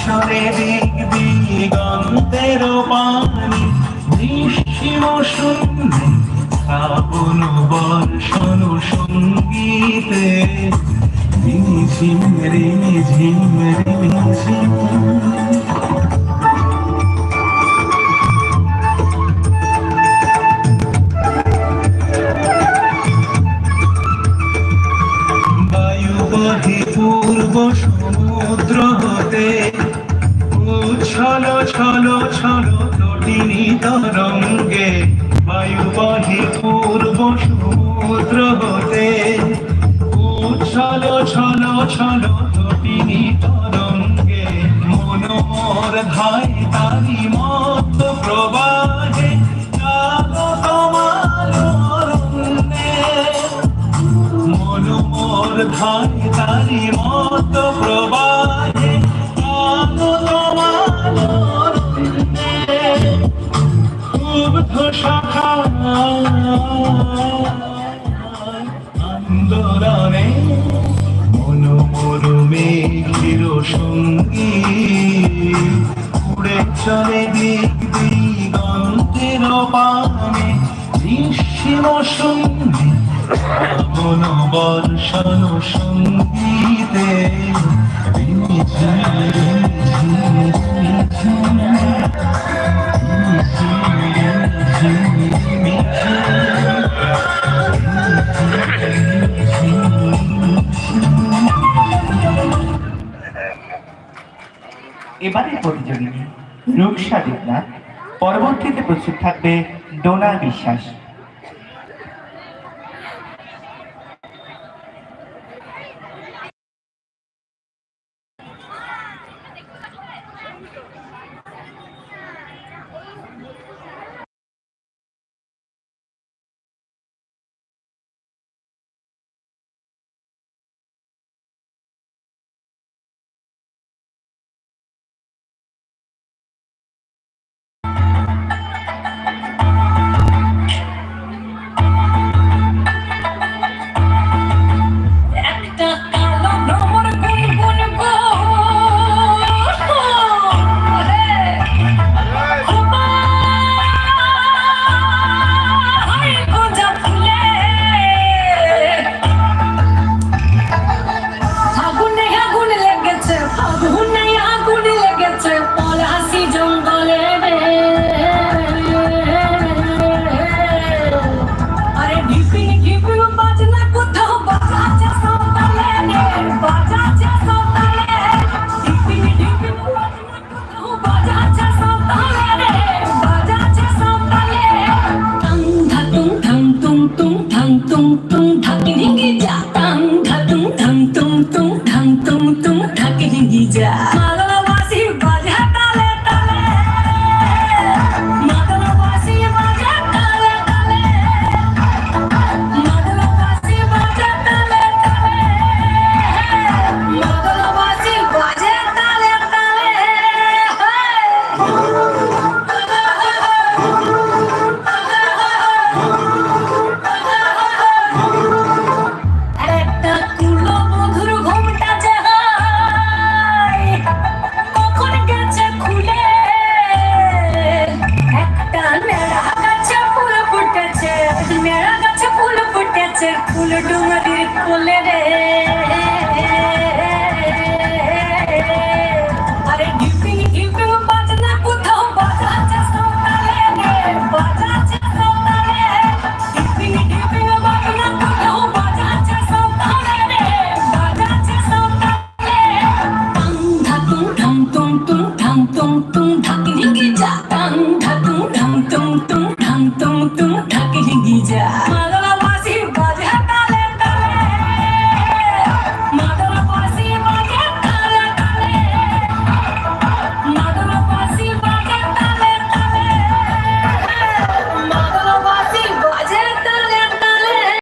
ছড়ে দিক দিগন্তের পানি নিঃসীম শূন্যে শ্রাবণ বর্ষণ সঙ্গীতে। রিঝিম রিঝিম রিঝিম বায়ু বহে পূর্ব সমুদ্র হতে। উচ্ছল, ছল ছল তরঙ্গে বায়ু বহে পূর্ব সমুদ্র হতে উচ্ছল, ছল ছল তটিনী তরঙ্গে মনোর ধায় তারি মত প্রবাহে মনোমর ধাই তারি মত আন্দোলনে মনোমর মেঘির সঙ্গী উড়ে চলে দিক দিগন্তের পানে নিঃসীম সঙ্গী মন বর্ষণ সঙ্গীতে রিঝিম, এবারে প্রতিযোগিনী রূপসা দেবনাথ পরবর্তীতে প্রস্তুত থাকবে ডোনা বিশ্বাস। রিঙ্গি যা tung tung thằng tung tung